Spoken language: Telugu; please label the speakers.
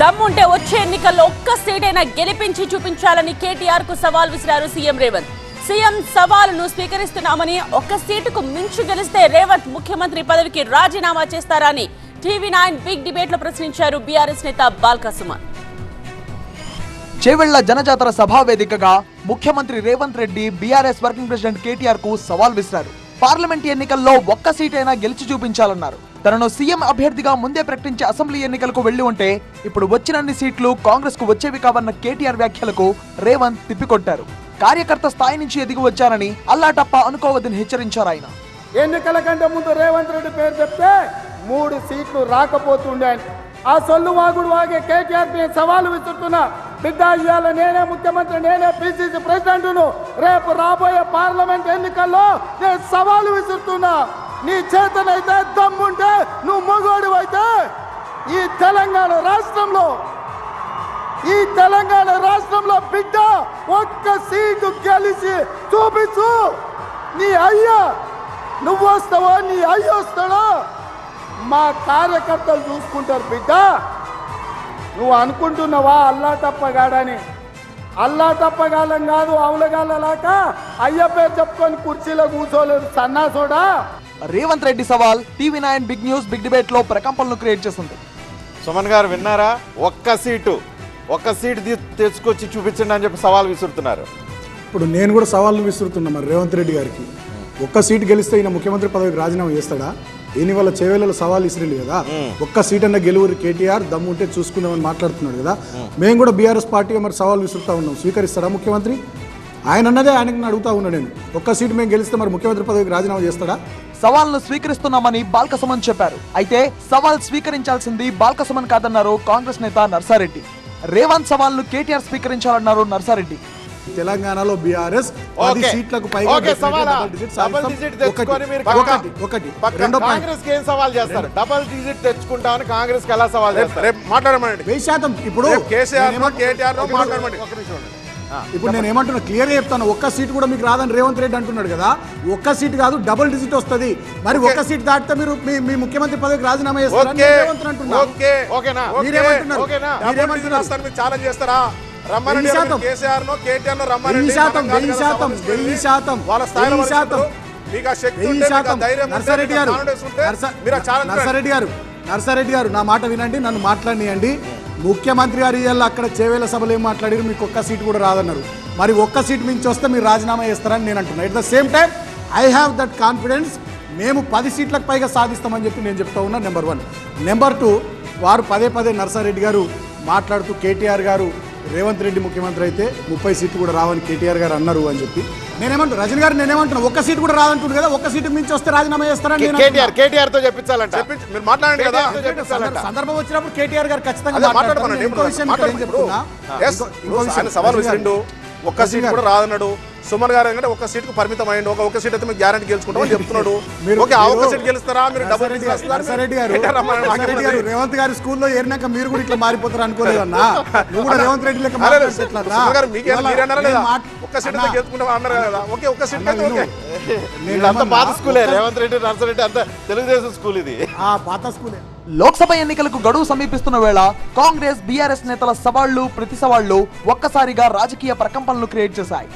Speaker 1: దమ్ముంటే వచ్చే ఎన్నికల్లో ఒక్క సీటైనా గెలిపించి చూపించాలని కేటీఆర్కు సవాల్ విసిరారు సీఎం రేవంత్. సీఎం సవాలును స్వీకరిస్తున్నామని ఒక్క సీటుకు మించి గెలిస్తే రేవంత్ ముఖ్యమంత్రి పదవికి రాజీనామా చేస్తారని టీవీ నైన్ బిగ్ డిబేట్లో ప్రశ్నించారు బీఆర్ఎస్ నేత బాల్కా సుమన్.
Speaker 2: చేవెళ్ళ జనజాతర సభా వేదికగా ముఖ్యమంత్రి Revanth Reddy BRS working president కేటీఆర్కు సవాల్ విసిరారు. పార్లమెంట్ ఎన్నికల్లో ఒక్క సీటైనా గెలిచి చూపించాలన్నారు. తనను సీఎం అభ్యర్థిగా ముందే ప్రకటించే అసెంబ్లీ ఎన్నికలకు వెళ్ళి ఉంటే ఇప్పుడు వచ్చినన్ని సీట్లు కాంగ్రెస్కు వచ్చేవి కావన్న కేటీఆర్ వ్యాఖ్యలకు రేవంత్ తిప్పికొట్టారు. కార్యకర్త స్థాయి నుంచి ఎదిగి వచ్చారని అల్లాటప్ప అనుకోవద్దని హెచ్చరించారు ఆయన.
Speaker 3: ఎన్నికల కంటే ముందు రేవంత్ రెడ్డి పేరు చెప్తే మూడు సీట్లు రాకపోతుండే ఆ సొల్లు వాగుడు వాగే కేటీఆర్ సవాలు విసురుతున్నా. బిడ్డ ఇవాళ నేనే ముఖ్యమంత్రి నేనే పిసిసి ప్రెసిడెంట్ను. రేపు రాబోయే పార్లమెంట్ ఎన్నికల్లో నేను సవాలు విసురుతున్నా. నీ చేతనైతే దమ్ముంటే నువ్వు మగోడు అయితే ఈ తెలంగాణ రాష్ట్రంలో ఈ తెలంగాణ రాష్ట్రంలో బిడ్డ ఒక్క సీటు గెలిచి చూపించు. నీ అయ్యా నువ్వు వస్తావో? నీ అయ్య వస్తాడో? మా కార్యకర్తలు చూసుకుంటారు బిడ్డ. నువ్వు అనుకుంటున్నావా అల్లా తప్పగాడని అల్లా తప్పగాలం కాదు అవులగాలలాక అయ్య పేరు చెప్పుకొని కుర్చీలో కూర్చోలేదు సన్నాసోడా.
Speaker 2: రేవంత్ రెడ్డి సవాల్ TV nine big news big డిబేట్లో ప్రకంపనలు క్రియేట్ చేసింది
Speaker 4: సుమన్ గారు విన్నారా? ఒక్క సీటు ఒక్క సీటు తెచ్చుకొచ్చి చూపించండి అని చెప్పి సవాల్ విసురుతున్నారు.
Speaker 5: ఇప్పుడు నేను కూడా సవాళ్ళు విసురుతున్నా మరి రేవంత్ రెడ్డి గారికి. ఒక్క సీటు గెలిస్తే ఈయన ముఖ్యమంత్రి పదవికి రాజీనామా చేస్తాడా? ఈయన వల్ల చేవేళ్ళలో సవాల్ ఇసిరింది కదా. ఒక్క సీట్ అన్న గెలువురు కేటీఆర్ దమ్ముంటే చూసుకుందామని మాట్లాడుతున్నాడు కదా. మేము. కూడా బీఆర్ఎస్ పార్టీగా మరి సవాల్ విసురుతా ఉన్నాం. స్వీకరిస్తాడా ముఖ్యమంత్రి? ఆయన అన్నదే ఆయనకు అడుగుతా ఉన్నా నేను. ఒక్క సీటు మేము గెలిస్తే మరి ముఖ్యమంత్రి పదవికి రాజీనామా చేస్తాడా?
Speaker 2: సవాల్ను స్వీకరిస్తున్నామని బాల్కసుమన్ చెప్పారు. అయితే సవాల్ స్వీకరించాల్సింది బాల్కసుమన్ కాదన్నారు కాంగ్రెస్ నేత నర్సారెడ్డి. రేవంత్ సవాల్ను కేటీఆర్ స్వీకరించాలన్నారు నర్సారెడ్డి.
Speaker 5: తెలంగాణలో బీఆర్ఎస్ పది. సీట్లకు పైగా ఒకటి, రెండో
Speaker 4: కాంగ్రెస్కి ఏం సవాల్ చేస్తారు? డబల్ డిజిట్ తెచ్చుకుంటామని కాంగ్రెస్కి ఎలా సవాల్ చేస్తారు?
Speaker 6: మాట్లాడమండి.
Speaker 5: వెయ్యి శాతం ఇప్పుడు
Speaker 6: కేసీఆర్ కేటీఆర్. మాట్లాడమండి.
Speaker 5: ఇప్పుడు నేను ఏమంటున్నా క్లియర్ చెప్తాను. ఒక్క సీట్ కూడా మీకు రాదని రేవంత్ రెడ్డి అంటున్నాడు కదా. ఒక్క సీట్ కాదు డబుల్ డిజిట్ వస్తది. మరి ఒక్క సీట్ దాటితే మీరు మీ ముఖ్యమంత్రి పదవికి రాజీనామా
Speaker 6: చేస్తారా?
Speaker 5: శాతం.
Speaker 6: కేసీఆర్ కేటీఆర్
Speaker 5: శాతం, వెయ్యి శాతం, వెయ్యి శాతం,
Speaker 6: వాళ్ళ స్థాయిలో. మీకు ఆ శక్తి
Speaker 5: నర్సారెడ్డి గారు నర్సారెడ్డి గారు నర్సారెడ్డి గారు నా మాట వినండి నన్ను మాట్లాడియండి ముఖ్యమంత్రి గారు ఇవాళ అక్కడ చేవేల సభలు ఏం మాట్లాడారు? మీకు ఒక్క సీట్ కూడా రాదన్నారు. మరి ఒక్క సీట్ మించి వస్తే మీరు రాజీనామా చేస్తారని నేను అంటున్నాను at the same time I have that confidence మేము పది సీట్లకు పైగా సాధిస్తామని చెప్పి నేను చెప్తా ఉన్నా నెంబర్ వన్ నెంబర్ టూ వారు పదే పదే నర్సారెడ్డి గారు మాట్లాడుతూ కేటీఆర్ గారు రేవంత్ రెడ్డి ముఖ్యమంత్రి అయితే ముప్పై సీట్లు కూడా రావని కేటీఆర్ గారు అన్నారు అని చెప్పి నేనేమంటున్నా రజనీ గారు నేనేమంటున్నా ఒక్క సీట్ కూడా రాదంటుంది కదా ఒక్క సీటు మించి వస్తే రాజీనామా చేస్తారని
Speaker 4: కేటీఆర్తో చెప్పించాలంట
Speaker 6: చెప్పించి మీరు మాట్లాడండి కదా
Speaker 5: సందర్భం- వచ్చినప్పుడు కేటీఆర్ గారు ఖచ్చితంగా.
Speaker 6: మాట్లాడమనండి
Speaker 5: ఇంకో విషయం. చెప్తున్నా
Speaker 6: సవాల్. విసిరిండు ఒక్క సీట్. కూడా రాదన్నాడు సుమన్ గారు ఏంటంటే ఒక్క సీట్కు పరిమితం అయ్యిండు. ఒక ఒక్క సీట్ అయితే మీకు గ్యారంటీ గెలుచుకుంటామని చెప్తున్నాడు. ఓకే ఆ
Speaker 5: మీరు-
Speaker 6: సీట్ గెలుస్తారా? మీరు డబుల్
Speaker 5: గారు- రేవంత్ గారి స్కూల్లో ఏరినాక మీరు కూడా ఇట్లా మారిపోతారు అనుకోలేదన్నా నువ్వు కూడా రేవంత్ రెడ్డి లెక్క అన్నా?
Speaker 6: గారు మీకే లేదా? ఒక్క సీట్
Speaker 5: అన్నా,
Speaker 6: అయితే గెలుచుకుంటాం అన్నారు కదా. ఓకే ఒక్క సీట్
Speaker 5: అన్నా,
Speaker 6: అయితే. ఓకే.
Speaker 5: ఏమన్నా,
Speaker 4: పాత స్కూలే రేవంత్ రెడ్డి నర్సరెడ్డి అంతా తెలుగుదేశం స్కూల్ ఇది.
Speaker 5: ఆ పాత స్కూలే.
Speaker 2: లోక్సభ ఎన్నికలకు గడువు సమీపిస్తున్న వేళ కాంగ్రెస్ బీఆర్ఎస్ నేతల సవాళ్ళు ప్రతి సవాళ్ళు ఒక్కసారిగా రాజకీయ ప్రకంపనలు క్రియేట్ చేశాయి.